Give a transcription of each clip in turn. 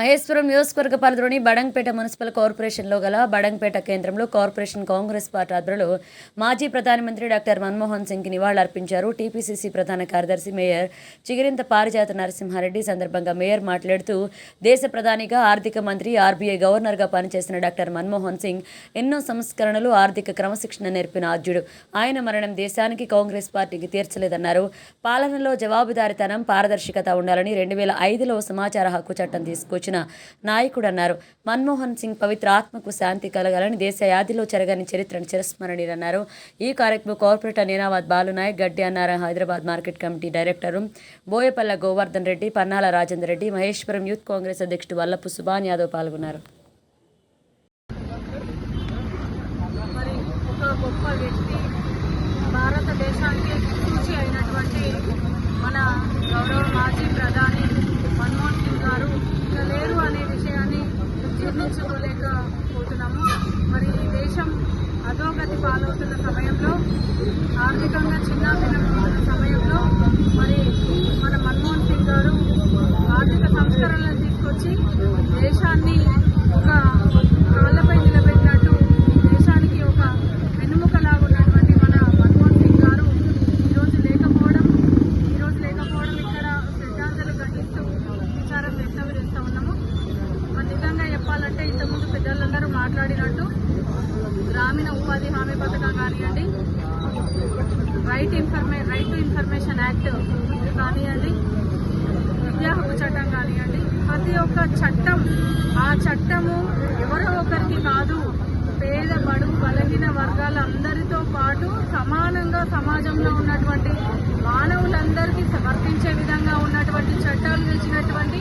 మహేశ్వరం నియోజకవర్గ పరిధిలోని బడంగ్పేట మున్సిపల్ కార్పొరేషన్లో గల బడంగ్పేట కేంద్రంలో కార్పొరేషన్ కాంగ్రెస్ పార్టీ ఆధ్వర్యంలో మాజీ ప్రధానమంత్రి డాక్టర్ మన్మోహన్ సింగ్కి నివాళులర్పించారు. టీపీసీసీ ప్రధాన కార్యదర్శి మేయర్ చిగిరింత పారిజాత నరసింహారెడ్డి సందర్భంగా మేయర్ మాట్లాడుతూ దేశ ప్రధానిగా ఆర్థిక మంత్రి ఆర్బీఐ గవర్నర్గా పనిచేసిన డాక్టర్ మన్మోహన్ సింగ్ ఎన్నో సంస్కరణలు ఆర్థిక క్రమశిక్షణ నేర్పిన ఆద్యుడు ఆయన మరణం దేశానికి కాంగ్రెస్ పార్టీకి తీర్చలేదన్నారు. పాలనలో జవాబుదారితనం పారదర్శకత ఉండాలని రెండు వేల ఐదులో సమాచార హక్కు చట్టం తీసుకొచ్చింది. నాయకుడు నాయకుడన్నారు మన్మోహన్ సింగ్ పవిత్ర ఆత్మకు శాంతి కలగాలని దేశ యాదిలో చెరగని చరిత్రను చిరస్మరణీయన్నారు ఈ కార్యక్రమం corporator నేనాబాద్ Balunayak Gaddi Annaram Hyderabad market committee director Boyapalla Govardhan Reddy Pannala Rajender Reddy Maheshwaram youth Congress అధ్యక్షుడు వల్లపు సుభాన్ యాదవ్ పాల్గొన్నారు. గొప్ప వ్యక్తి భారతదేశానికి సూచి అయినటువంటి మన గౌరవ మాజీ ప్రధాని మన్మోహన్ సింగ్ గారు ఇక లేరు అనే విషయాన్ని జీర్ణించుకోలేకపోతున్నాము మరి ఈ దేశం అధోగతి పాలవుతున్న సమయంలో ఆర్థికంగా చిన్నాభిన్నమవుతున్న సమయంలో మరి మన మన్మోహన్ సింగ్ గారు ఆర్థిక సంస్కరణలను తీసుకొచ్చి దేశాన్ని ఒక కాళ్ళపై నిలబెట్టినట్టు దేశానికి ఒక వెన్నుముకలాగా ఉన్నటువంటి మన మన్మోహన్ సింగ్ గారు ఈరోజు లేకపోవడం ఈరోజు లేకపోవడం ఇక్కడ శ్రద్ధాంజలి ఘటిస్తూ విచారం వ్యక్తం చేస్తూ ఉన్నాము మరి నిజంగా చెప్పాలంటే ఇంతకుముందు పెద్దలందరూ మాట్లాడినట్టు గ్రామీణ ఉపాధి హామీ పథకం కానివ్వండి రైట్ ఇన్ఫర్మే రైట్ టు ఇన్ఫర్మేషన్ యాక్ట్ కానివ్వండి విద్యా హక్కు చట్టం కానివ్వండి ప్రతి ఒక్క చట్టం ఆ చట్టము ఎవరో ఒకరికి కాదు పేద బడుగు బలహీన వర్గాల అందరితో పాటు సమానంగా సమాజంలో ఉన్నటువంటి మానవులందరికీ వర్తించే విధంగా ఉన్నటువంటి చట్టాలు తెచ్చినటువంటి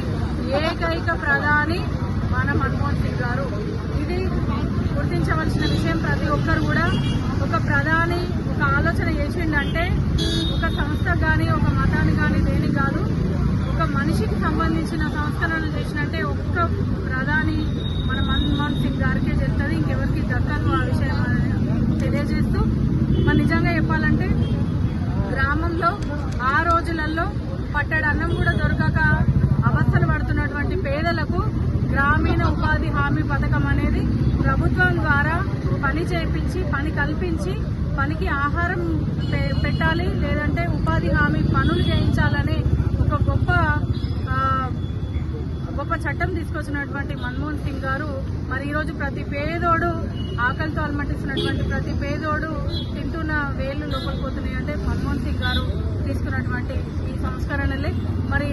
ఏకైక ప్రధాని మన మన్మోహన్ సింగ్ గారు ఇది గుర్తించవలసిన విషయం ప్రతి ఒక్కరు కూడా ఒక ప్రధాని ఒక ఆలోచన చేసిండంటే ఒక సంస్థ కానీ ఒక మతాన్ని కానీ దేని కాదు ఒక మనిషికి సంబంధించిన సంస్కరణలు చేసినట్టే ఒక్క ప్రధాని మన మన్మోహన్ సింగ్ గారికే చెప్తుంది ఇంకెవరికి దక్కదు ఆ విషయం తెలియజేస్తూ మరి నిజంగా చెప్పాలంటే గ్రామంలో ఆ రోజులలో పట్టడన్నం కూడా దొరకక అవస్థలు పడుతున్నటువంటి పేదలకు గ్రామీణ ఉపాధి హామీ పథకం అనేది ప్రభుత్వం ద్వారా పని చేయించి పని కల్పించి పనికి ఆహారం పె- పెట్టాలి లేదంటే ఉపాధి హామీ పనులు చేయించాలనే ఒక గొప్ప గొప్ప చట్టం తీసుకొచ్చినటువంటి మన్మోహన్ సింగ్ గారు మరి ఈరోజు ప్రతి పేదోడు ఆకలితో అలమటిస్తున్నటువంటి ప్రతి పేదోడు తింటున్న వేళ్ళు లోపలికి పోతున్నాయి అంటే మన్మోహన్ సింగ్ గారు తీసుకున్నటువంటి ఈ సంస్కరణలే. మరి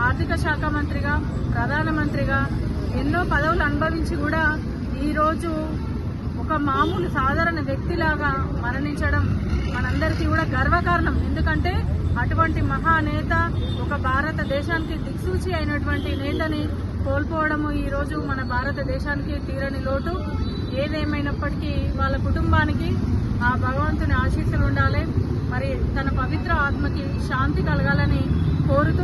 ఆర్థిక శాఖ మంత్రిగా ప్రధానమంత్రిగా ఎన్నో పదవులు అనుభవించి కూడా ఈరోజు ఒక మామూలు సాధారణ వ్యక్తిలాగా మరణించడం మనందరికీ కూడా గర్వకారణం. ఎందుకంటే అటువంటి మహానేత ఒక భారతదేశానికి దిక్సూచి అయినటువంటి నేతని కోల్పోవడము ఈ రోజు మన భారతదేశానికి తీరని లోటు. ఏదేమైనప్పటికీ వాళ్ళ కుటుంబానికి ఆ భగవంతుని ఆశీస్సులు ఉండాలి. మరి తన పవిత్ర ఆత్మకి శాంతి కలగాలని కోరుతూ